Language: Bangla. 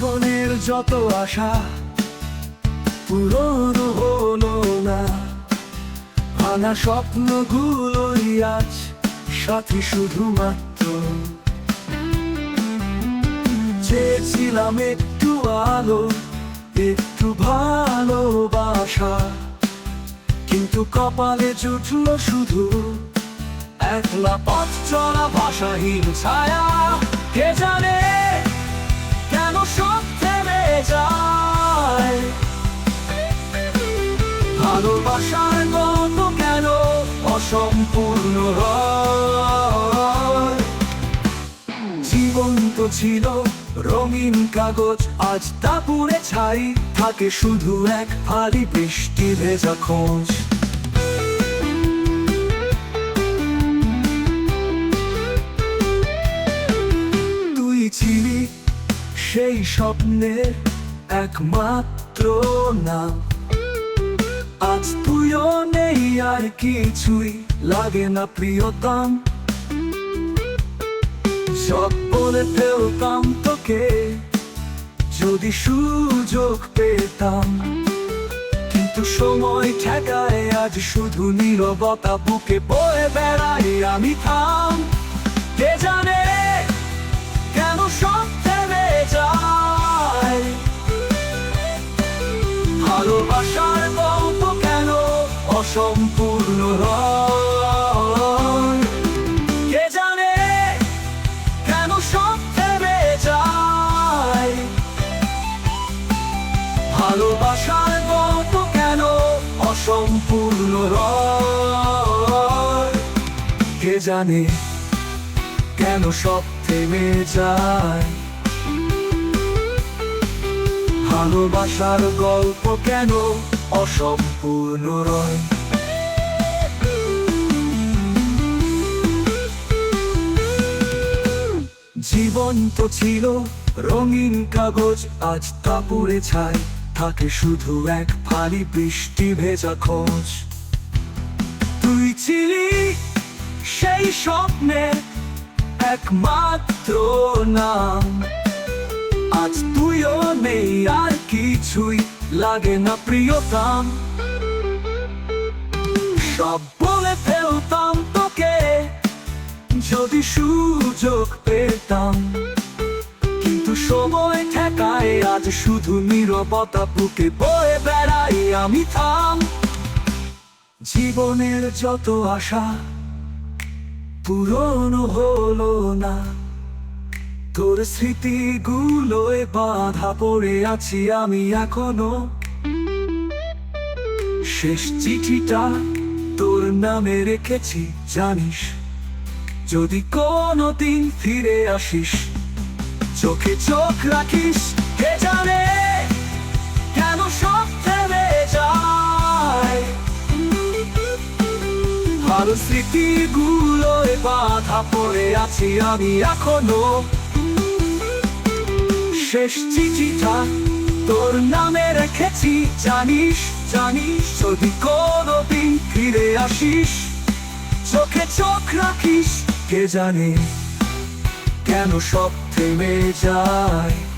জীবনের যত আশা, পূরণ হলো না। ভাঙা স্বপ্নগুলোই আজ সাথী শুধুমাত্র। চেয়েছিলাম একটু আলো, একটু ভালোবাসা, কিন্তু কপালে জুটল শুধু একলা পথ চলা ভাষাহীন ছায়া। কে জানে সব অসম্পূর্ণ জীবন তো ছিল রঙিন কাগজ, আজ তা পুড়ে ছাই, থাকে শুধু এক ভারী বৃষ্টি ভেজা খোঁজ। স্বপ্নের একমাত্র নাম। আজ তুইও নেই আর কিছুই লাগে না প্রিয়তম। সব বলে ফেলতাম তোকে, যদি সুযোগ পেতাম। কিন্তু সময় ঠেকায় আজ শুধু নীরবতা, বুকে বয়ে বেড়াই আমি থাম। কে জানে কেন সব যায়। ভালোবাসার গল্প কেন অসম্পূর্ণ কে জানে কেন সব থেমে যায়? ভালোবাসার গল্প কেন অসম্পূর্ণ কে জানে কেন সব থেমে যায়? ভালোবাসার গল্প কেন অসম্পূর্ণ রয় জীবন তো ছিল রঙিন কাগজ, আজ তা পুড়ে ছাই। থাকে শুধু এক ভারী বৃষ্টি ভেজা খোঁজ। তুই ছিলি সেই স্বপ্নের একমাত্র নাম। আজ তুইও লাগে না প্রিয়তম সব বলে ফেলতাম তোকে, যদি সুযোগ পেতাম। কিন্তু সময় ঠেকায়, আজ শুধু নীরবতা বুকে বয়ে বেড়াই আমি থাম। জীবনের যত আশা পূরণ হলো না। তোর স্মৃতিগুলোয় বাধা পড়ে আছি আমি এখনও। শেষ চিঠিটা তোর নামে রেখেছি, জানিস? যদি কোনো দিন ফিরে আসিস, চোখে চোখ রাখিস, কে জানে কেন সব থেমে যায়? ভালো স্মৃতিগুলোয় বাধা পড়ে আছি আমি এখনও। শেষ চিঠিটা তোর নামে রেখেছি, জানিস? জানিস, যদি কোনো দিন ফিরে আসিস, চোখে চোখ রাখিস, কে জানে কেন সব থেমে যায়।